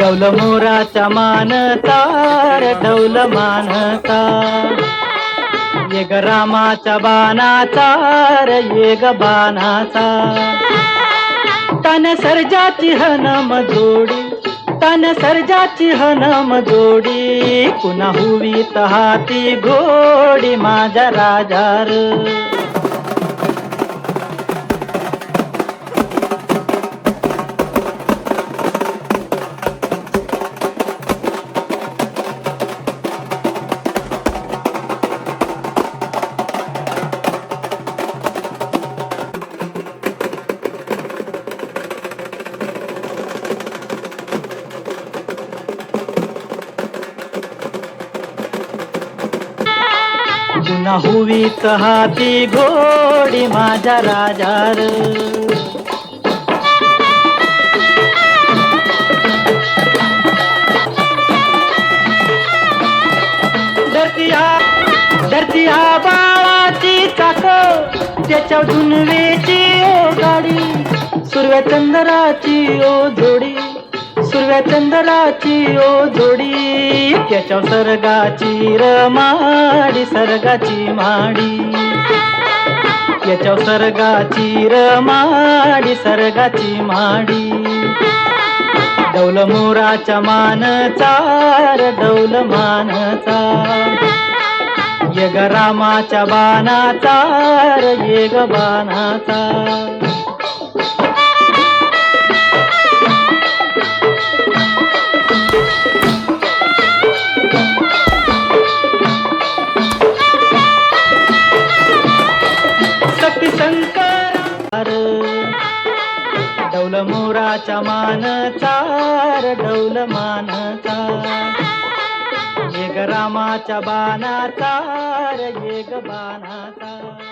डौल मोराच्या मानता डौल मानता. ये ग रामाच्या बाणाचा ये ग बाणाचा. तन सर्जाची हनम जोडी तन सर्जाची हनम जोडी. पुन्हा हुवी तहाती घोडी माझ्या राजार. पुन्हा हुवीत हाती घोडी माझ्या राजार. धरती हा बाळाची चाक त्याच्या धुनवेची ओ गाडी सुरव्या चंद्राची ओ जोडी. सुरव्या चंदराची ओ जोडी त्याच्या सर्गाची रमाडी सर्गाची माडी. त्याच्या सर्गाची रमाडी सर्गाची माडी. डौल मोराच्या मानचार डौल मानचा. यग रामाच्या बाणाचा र येग बाणाचा. डौल मोराच्या मानचार डौल मानचा. एक रामाच्या बाणाचा एक बाणाचा.